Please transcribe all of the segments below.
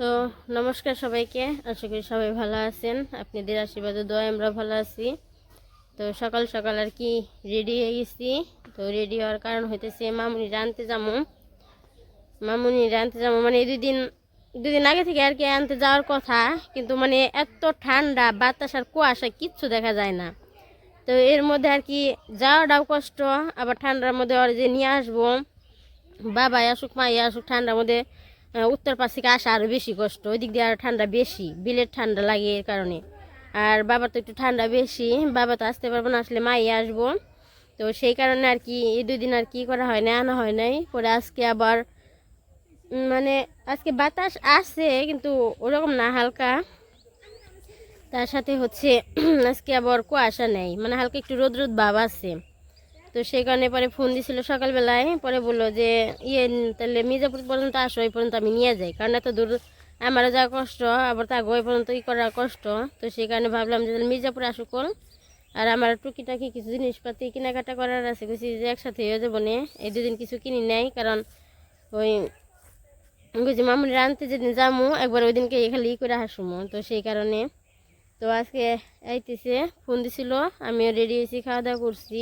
তো নমস্কার সবাইকে। আশা করি সবাই ভালো আছেন। আপনাদের আশীর্বাদে দোয়া আমরা ভালো আছি। তো সকাল সকাল আর কি রেডি হয়ে গেছি। তো রেডি হওয়ার কারণ হইতেছে, মামুনি আনতে যাব মামুনি আনতে যাব মানে এই দুদিন দুদিন আগে থেকে আর কি আনতে যাওয়ার কথা। কিন্তু মানে এত ঠান্ডা, বাতাস আর কুয়াশা, কিচ্ছু দেখা যায় না। তো এর মধ্যে আর কি যাওয়াটাও কষ্ট, আবার ঠান্ডার মধ্যে ওর যে নিয়ে আসব বাবা আসুক, মাই আসুক, ঠান্ডার মধ্যে উত্তর পাশ থেকে আসা আরও বেশি কষ্ট। ওই দিক দিয়ে আরও ঠান্ডা বেশি, বিলের ঠান্ডা লাগে এর কারণে। আর বাবার তো একটু ঠান্ডা বেশি, বাবা তো আসতে পারব না, আসলে মাই আসব। তো সেই কারণে আর কি এই দুই দিন আর কি করা হয় না আনা হয় নাই। পরে আজকে আবার মানে আজকে বাতাস আসে কিন্তু ওরকম না হালকা। তার সাথে হচ্ছে, আজকে আবার কুয়াশা নেই। মানে হালকা একটু রোদ রোদ ভাব আছে। তো সেই কারণে পরে ফোন দিছিল সকালবেলায়, পরে বলল যে ইয়ে তাহলে মির্জাপুর পর্যন্ত আসো, ওই পর্যন্ত আমি নিয়ে যাই। কারণ এত দূর আমারও যা কষ্ট, আবার তা ওই পর্যন্ত ই করা কষ্ট। তো সেই কারণে ভাবলাম যে মির্জাপুর আসুক আর আমার টুকিটাকি কিছু জিনিসপাতি কেনাকাটা করার আছে কিছু যে, একসাথে হয়ে যাব নে। এই দুদিন কিছু কিনি নাই, কারণ ওই বুঝি মামুনি আনতে যেদিন যামু, একবার ওই দিনকে খালি ই করে হাসুমো। তো সেই কারণে, তো আজকে আইতেছে ফোন দিছিল, আমিও রেডি হয়েছি খাওয়া দাওয়া করছি।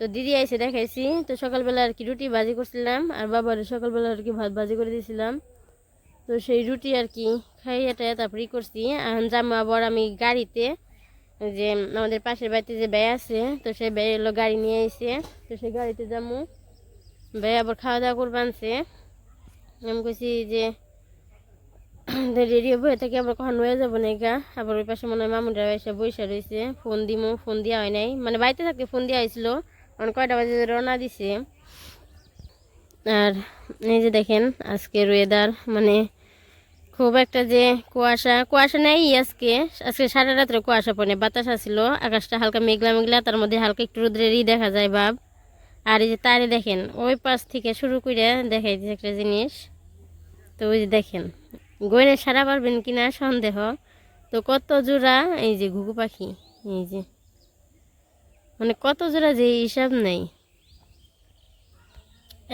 তো দিদি আইসে দেখাইছি। তো সকালবেলা আর কি রুটি ভাজি করছিলাম, আর বাবার সকালবেলা আর কি ভাত ভাজি করে দিয়েছিলাম তো সেই রুটি আর কি খাইয়ে টাইয়ে তারপরে করছি। এখন যাব আবার আমি গাড়িতে যে আমাদের পাশের বাড়িতে যে ব্যয় আছে, তো সেই ব্যয় এলো গাড়ি নিয়ে এসে তো সেই গাড়িতে যাব ব্যয় আবার খাওয়া দাওয়া করব আনছে। আমি কইছি যে রেডি হয়ে থেকে আবার কখন হয়ে যাব না গা আবার ওই পাশে মনে হয় মামুনরা এসে বসে রয়েছে ফোন দিমু, ফোন দেওয়া হয় নাই। মানে বাড়িতে থাকতে ফোন দেওয়া হয়েছিল অনেক কয়টা বাজে রওনা দিছে। আর এই যে দেখেন, আজকের ওয়েদার মানে খুব একটা যে কুয়াশা কুয়াশা নেই আজকে। আজকে সারা রাত্রে কুয়াশা পড়ে, বাতাস আসছিল আকাশটা হালকা মেঘলা মেঘলা, তার মধ্যে হালকা একটু রোদ্রেরই দেখা যায় ভাব। আর এই যে তারে দেখেন, ওই পাশ থেকে শুরু করে দেখাই দিচ্ছে একটা জিনিস। তো ওই যে দেখেন গয়নে সারা পারবেন কিনা সন্দেহ। তো কত জোড়া, এই যে ঘুঘু পাখি, এই যে মানে কত জোড়া যে হিসাব নেই।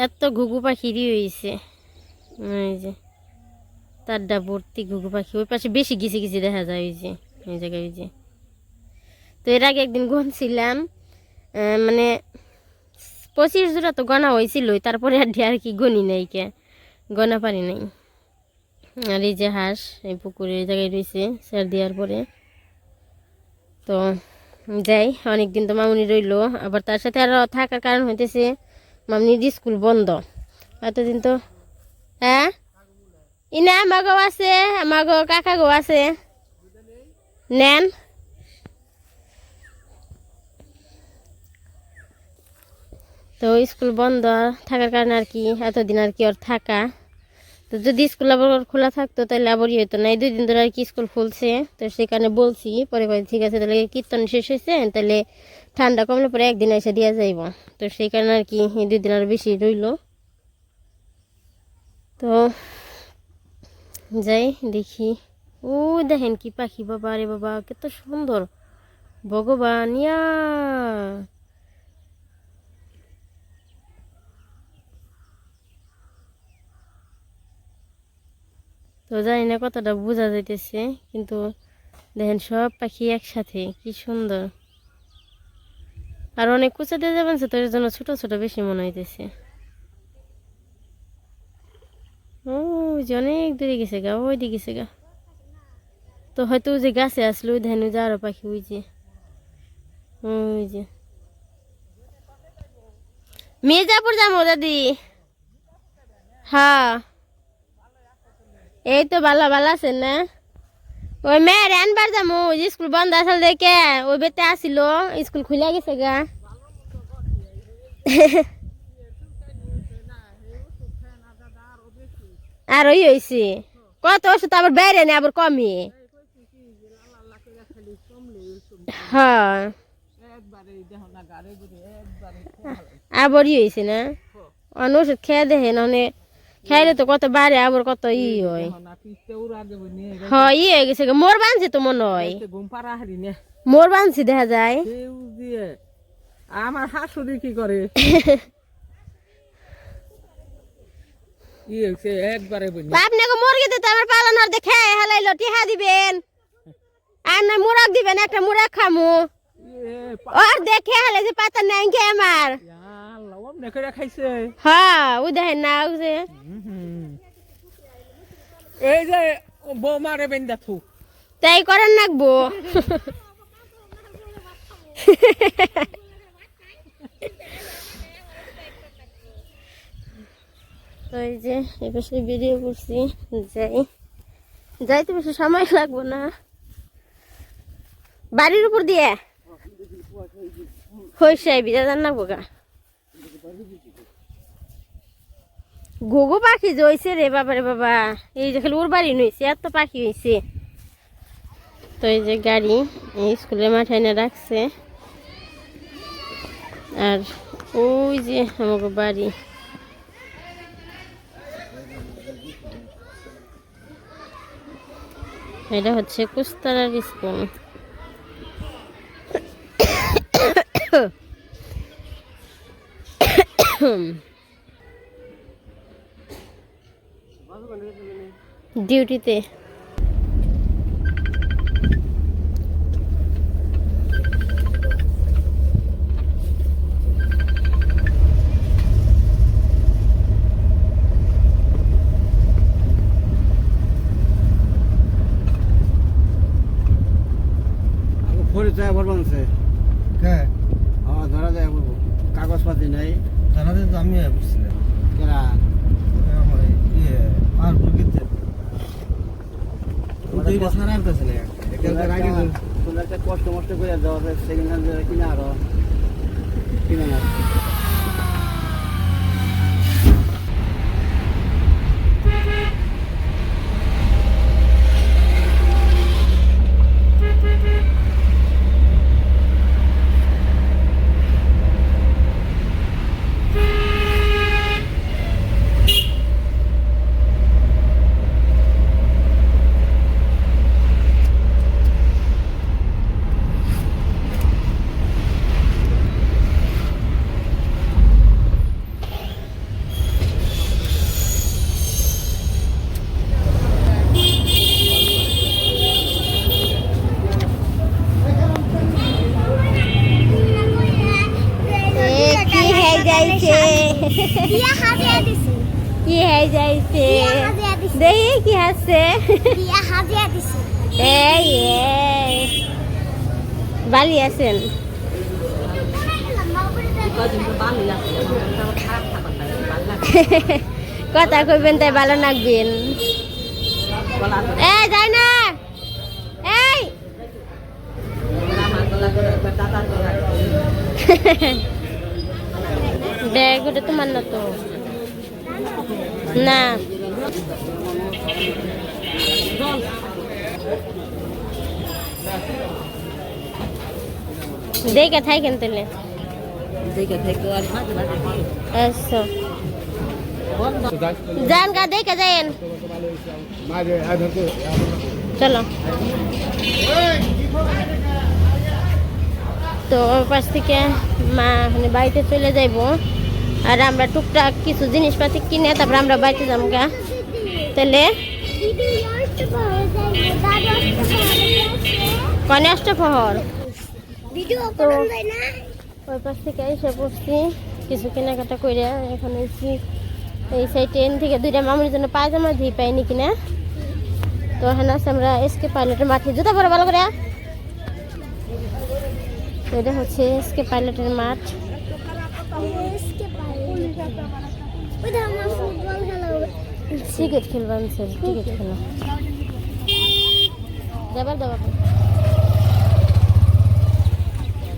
এত ঘুঘু পাখিরই হয়েছে এই যে তারটা ভর্তি ঘুঘু পাখি। ওই পাশে বেশি গিছি গিছি দেখা যায় ওই যে, এই জায়গায় ওই যে। তো এর আগে একদিন গুনছিলাম মানে পঁচিশ জোড়া তো গনা হয়েছিল তারপরে আর আর কি গনি নাই কে। গনা পারি নাই। আর এই যে হাঁস, এই পুকুরের জায়গায় রয়েছে স্যার দেওয়ার পরে। তো যাই, অনেকদিন তো মামুনি রইল। আবার তার সাথে আরও থাকার কারণ হইতেছে, মামনির স্কুল বন্ধ। এতদিন তো হ্যাঁ? ইনা, আমাগো আছে, আমাগো কাকা গো আছে। নেন। তো স্কুল বন্ধ, থাকার কারণে আর কি, এতদিন আর কি ওর থাকা। তো যদি স্কুল আবার খোলা থাকতো, তাহলে আবার ইয়ে হতো না। এই দুই দিন ধরে আর কি স্কুল খুলছে, তো সেখানে বলছি, পরে কয় ঠিক আছে, তাহলে কীর্তন শেষ হয়েছে তাহলে ঠান্ডা কমলে পরে একদিন এসে দিয়ে যাইব। তো সেই কারণে আর কি এই দুই দিন আর বেশি রইল। তো যাই, দেখি। ও, দেখেন কি পাখি, বাবা রে বাবা, কত সুন্দর। ভগবান, ইয়া! তো জানি না কতটা বোঝা যাইতেছে, কিন্তু দেখেন সব পাখি একসাথে, কি সুন্দর। আর অনেক কুচা দিয়ে যাবেন তো এর জন্য ছোট ছোট বেশি মনে হইতেছে। ও যে অনেক দূরে গেছে গা ওই দিকে গেছে গা। তো হয়তো ওই যে গাছে আসলো, ওই ওই যে আরও পাখি, ওই যে। ওই যে। মির্জাপুর যাব, দাদি। হ্যাঁ। এই তো ভালো ভালো আছেন না? ওই মেয়ের আনবার যাব স্কুল বন্ধ আসল দেখে ওই বেতে আসিল, স্কুল খুলে গেছে গা। আর ওই হয়েছে কত ওষুধ আবার বাইরে নেই, আবার কমে। হ্যাঁ। আবার হয়েছে না? অন্য ওষুধ খেয়ে দেখে মানে খাইলে তো কত বাড়ে আবার কত ই হয়। হয় ই হয়ে গেছে। মোর বানছে তো মনে হয়। মোর বানছি দেখা যায়। আমার হাসুরি কি করে? একবারে আপনাকে আমার পালনার দেখে হেলাইলো টিহা দিবেন। আর না মুরগ দিবেন একটা মুরগ খামু। ওর দেখে হেলে যে পাতা নাই আমার। অমনে করে খাইছে। হ্যাঁ ও দেখেন না ও যে এই যে বৌমারে বেন্দা থু। তাই করেন নাকবো। তো এই যে এই পাশে বেরিয়ে পড়ছি যাই। যাইতে বেশি সময় লাগবো না। বাড়ির উপর দিয়ে? হয়েছে বিদা জান না গা। ঘুঘু পাখি যে রে বাবা রে বাবা। এই যে খালি ওর বাড়ি নইছে এত পাখি হয়েছে তো এই যে গাড়ি, এই স্কুলের মাঠে এনে রাখছে। আর ওই যে আমাকে বাড়ি। এটা হচ্ছে কুস্তারার স্কুল। ডিউটিতে ধরা যায় বলব। কাগজপাতি নেই। জানাতে তো আমি বুঝছিলাম। আমার ইয়ে আর একটা কষ্ট মষ্ট করে দেওয়া সেকেন্ড হ্যান্ড কিনে আরও কিনে না কি হয়ে যাইছে কি হয়ে যাইছে? দেখি কি হাসছে এই এই বালি আছেন? কথা কইবেন তাই ভালো নাকবেন। এই যাই না। এই! ব্যাগ ওটা তোমার না তো। না। দেখে থাকেন তাহলে? আচ্ছা। যান গা দেখে যাইন চলো। তো ওর পাশ থেকে মা মানে বাড়িতে চলে যাইব। আর আমরা টুকটাক কিছু জিনিসপাতি কিনে তারপরে আমরা বাড়িতে যাব গা। তাহলে কনে অষ্টপ্রহর তো ওই পাশ থেকে এসে পড়ছি কিছু কেনাকাটা করে এখন এসি এই সাইড ট্রেন থেকে দুইটা মামুর জন্য পায়জামা ধুই পাইনি কিনা। তো এখানে আছে আমরা এসকে পাইলটের মাঠে। জুতা পরে ভালো করে। এটা হচ্ছে এসকে পাইলটের মাঠ। ক্রিকেট খেলবেন স্যার, ক্রিকেট খেলা। যাবার যাবার।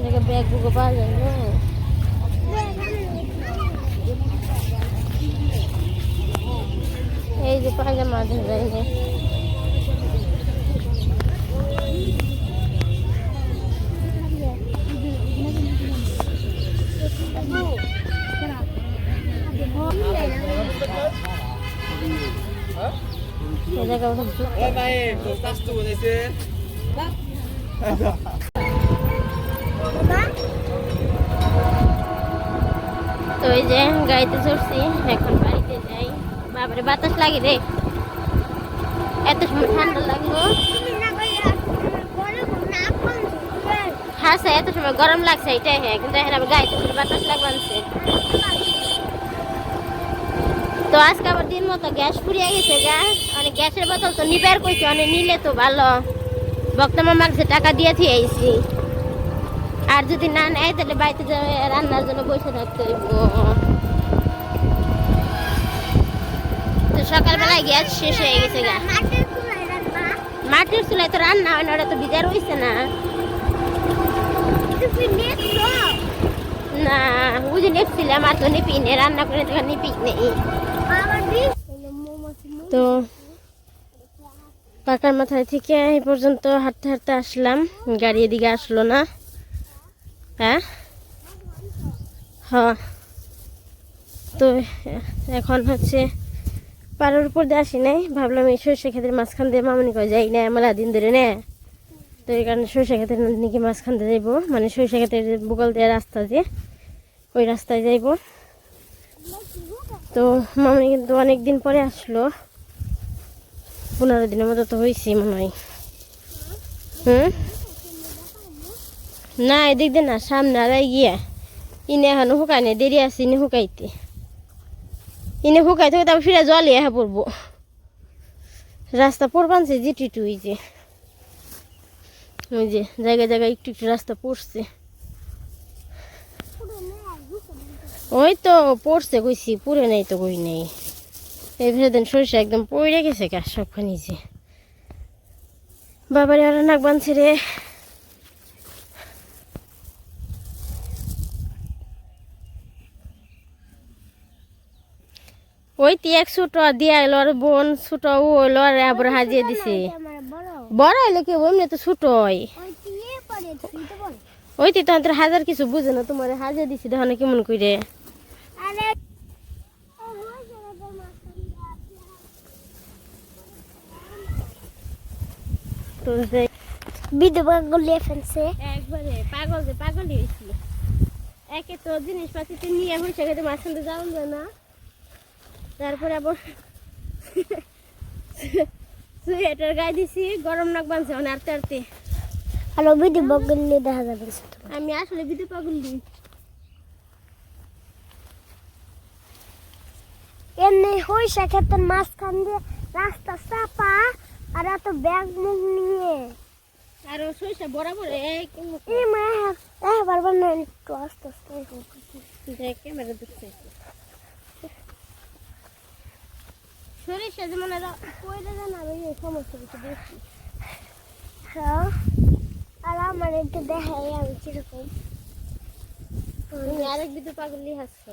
দেখে ব্যাগ বুকও পাওয়া যায় এই যে পায়জামা ধরে এই তো এই যে গাড়িতে চড়ছি, এখন বাড়িতে যাই। বাবারে বাতাস লাগে রে। এত সময় ঠান্ডা লাগল হ্যাঁ স্যার, এত সময় গরম লাগছে, এটাই হ্যাঁ কিন্তু এখন আবার গায়ে বাতাস লাগবানছে তো আজকে আবার দিন মতো গ্যাস ফুরিয়ে গেছে গ্যাস মানে গ্যাসের বোতল তো নিবার কইছে, অনেক নিলে তো ভালো। বক্তা মামার টাকা দিয়ে থিয়ে আর যদি না নেয়, তাহলে বাড়িতে যাবে রান্নার জন্য বসে থাকতে হইব। তো সকালবেলায় গ্যাস শেষ হয়ে গেছে, গা। মাটির চুলায় তো রান্না হয় না ওটা তো ভিজা রয়েছে না। না বুঝি নেপছিলাম, আর তো নিপি নেই, রান্না করে তো নিপি নেই। তো পাকার মাথায় থেকে এই পর্যন্ত হাঁটতে হাঁটতে আসলাম। গাড়ি এদিকে আসলো না। হ্যাঁ? হ্যাঁ তো এখন হচ্ছে পাড়ার উপর দিয়ে আসি নাই। ভাবলাম এই সরষে ক্ষেতের মাঝখান দিয়ে মামনি কয় যাই না, আমার দিন ধরে নে। তো এই কারণে সরষে ক্ষেতের নাকি মাঝখান দিয়ে যাইবো। মানে সরষে ক্ষেতের বুকাল দেওয়া রাস্তা যে, ওই রাস্তায় যাইবো। তো মামনি কিন্তু অনেক দিন পরে আসলো। পনেরো দিনের মতো তো হয়েছি মনে হয়। হুম? না, এদিক দিয়ে না, সামনে আগাই গিয়া। ইনে এখনও শুকায় নাই দেরি আছে ইনে শুকাইতে। ইনে শুকাই থাকে তারপর ফিরে জলে হ্যাঁ পড়ব। রাস্তা পড়বানছে জিটি টুই যে। ওই যে, জায়গায় জায়গায় একটু একটু রাস্তা পড়ছে। ওই তো পড়ছে কইছি, পুরে নাই তো কই নেই। এই ভেবে দেন সরিষা একদম পড়ে গেছে গা সবখানি যে। বাবারে আর নাক বানছে রে। ওই তি এক ছোট দিয়া এলো আর বোন ছোট ও হইল আর আবার হাজিয়ে দিছে। বড়। হইলে কি এমনি তো ছোট ওই তি তখন হাজার কিছু বুঝে না তোমার হাজিয়ে দিছি দেখো না কেমন করে যে- বিধবা গলিয়ে ফেলছে। একবারে পাগল যে পাগলই হয়েছিল। একে তো জিনিসপাতিতে নিয়ে হয়েছে খেতে মাঝখানে যাওয়া যায় না। তারপরে আবার সোয়েটার গায়ে দিছি গরম নাক বানছে মানে আরতে আরতে। বিধবা গলিয়ে দেখা যাবে। আমি আসলে বিদু পাগলি এমনি হইসা ক্ষেতের মাঝখান দিয়ে রাস্তা চাপা। আর এত ব্যাগ মুখ নিয়ে। আর সরিষা বরাবর এই মা হ্যাঁ পারবার না একটু আস্তে আস্তে। দেখ সরিষা যেমন এই সমস্যা কিছু বেশি হ্যাঁ আর আমার একটু দেখাই আমি কীরকম। তুমি আরেক বিদু পাগলি হাসছো।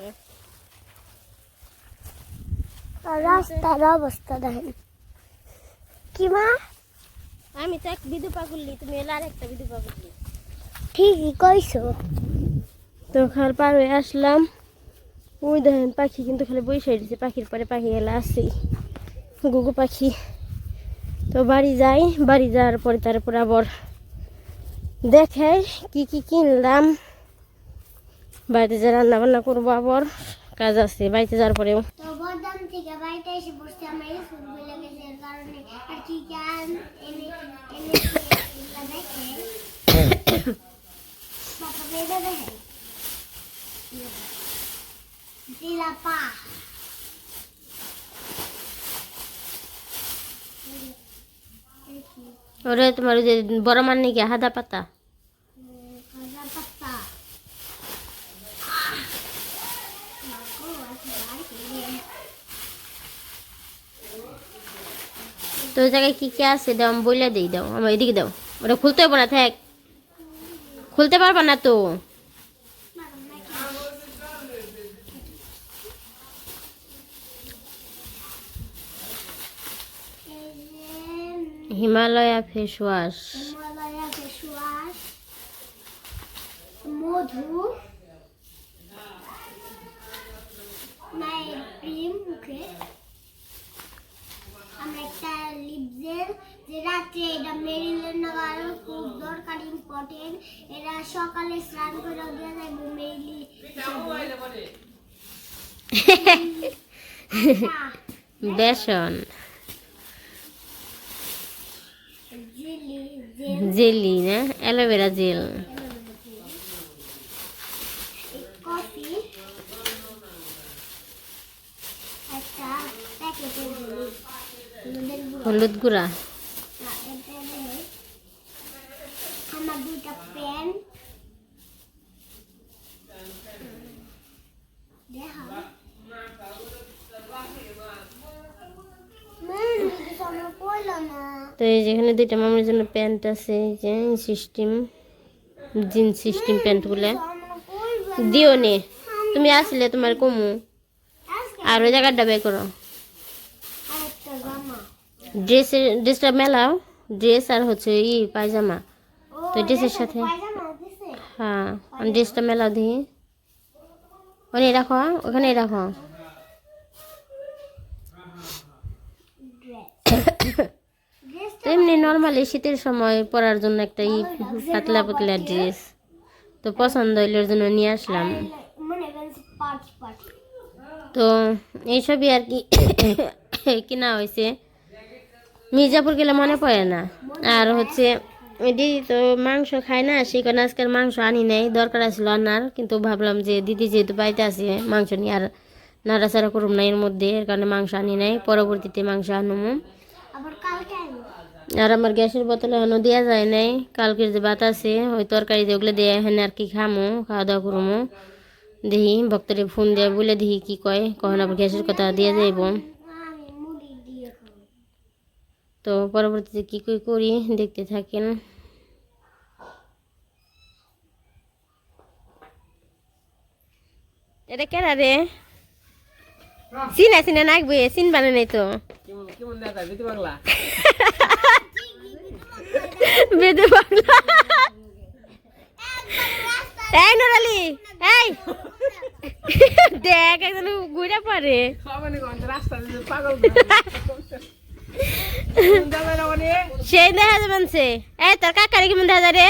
আর রাস্তার অবস্থা দেখেন। কি মা? আমি তো এক বিদু পাগলি তুমি এলে আরেকটা বিদু পাগলি। ঠিকই কইছো। তো খাল পার হয়ে আসলাম। ওই দেখেন পাখি কিন্তু খালি বসে দিচ্ছে পাখির পরে পাখি গেলে আসেই গুগু পাখি। তো বাড়ি যাই বাড়ি যাওয়ার পরে তারপর আবার দেখে কি কি কিনলাম। বাড়িতে যা রান্না বান্না করব আবার কাজ আছে বাড়িতে যাওয়ার পরেও। থেকে বাড়িতে এসে বসতে আমরা স্কুল ভুলে গেছি এর কারণে আর কি কান এনে এনে এগুলা দেখে বাবা বেদা দেখে জিলাপা ওরে তোমার ওই যে বড় মান নাকি হাদা পাতা কাঁচা পাতা তো ওই জায়গায় কি কি আছে? দাও, আমি বলে দিই, দাও। আমার এদিকে দাও। ওটা খুলতে পারব না, থাক। খুলতে পারব না তো? হিমালয়া ফেস ওয়াশ মধু। মুখে আমরা একটা লিপ জেল যে রাত্রে এটা মেরিলের নেওয়ারও খুব দরকার ইম্পর্টেন্ট এটা সকালে স্নান করে দেওয়া যাবে মেরিলি বেসন। জেলি জেলি না? অ্যালোভেরা জেল কফি একটা প্যাকেটের হলুদ হলুদের গুঁড়ো হলুদ গুঁড়া। তো এই যেখানে দুইটা মামার জন্য প্যান্ট আছে এই যে সিস্টেম জিন্স সিস্টেম প্যান্টগুলো দিও নে। তুমি আসলে তোমার কমু। আর ওই জায়গাটা বের করো। ড্রেসের ড্রেসটা মেলাও ড্রেস আর হচ্ছে ই পায়জামা। তো ড্রেসের সাথে। হ্যাঁ ড্রেসটা মেলাও দিই। ওখানে রাখো ওখানে রাখো। এমনি নর্মালি শীতের সময় পরার জন্য একটা ই পাতলা পাতলা ড্রেস তো পছন্দ হইলে ওর জন্য নিয়ে আসলাম। মনে তো এইসবই আর কি কেনা হয়েছে। মির্জাপুর গেলে মনে পড়ে না। আর হচ্ছে দিদি তো মাংস খায় না সেই কারণে আজকের মাংস আনি নাই দরকার আছিল আনার। কিন্তু ভাবলাম যে দিদি যেহেতু বাড়িতে আছে মাংস নিয়ে আর নাড়াচাড়া করুম না এর মধ্যে এর কারণে মাংস আনি নাই পরবর্তীতে মাংস আনুম। আর আমার গ্যাসের বোতল এখনও দেওয়া যায় নাই কালকের যে ভাত আছে ওই তরকারি যেগুলো দেয়া এখানে আর কি খামো খাওয়া দাওয়া করব দেখি ভক্তরে ফোন দিয়ে বলে দেখি কি কয় কখন আবার গ্যাসের কথা দিয়ে যাইব। তো পরবর্তীতে কি কই করি দেখতে থাকেন। এটা কেনা রে? চিনা চিনা নাকবে চিন বানে নাই তো? বেদে বাংলা এই নুরালি এই। দেখ একজন ঘুরে পড়ে। রাস্তা পাগল সেই দেখা যাবেন সে দেখা যায় রে কেমন দেখা যায় রে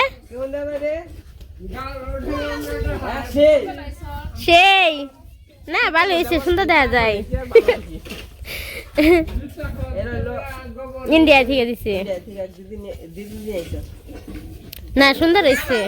সেই। না, ভালো হয়েছে, সুন্দর দেখা যায়। ইন্ডিয়া থেকে দিছে। না, সুন্দর হয়েছে।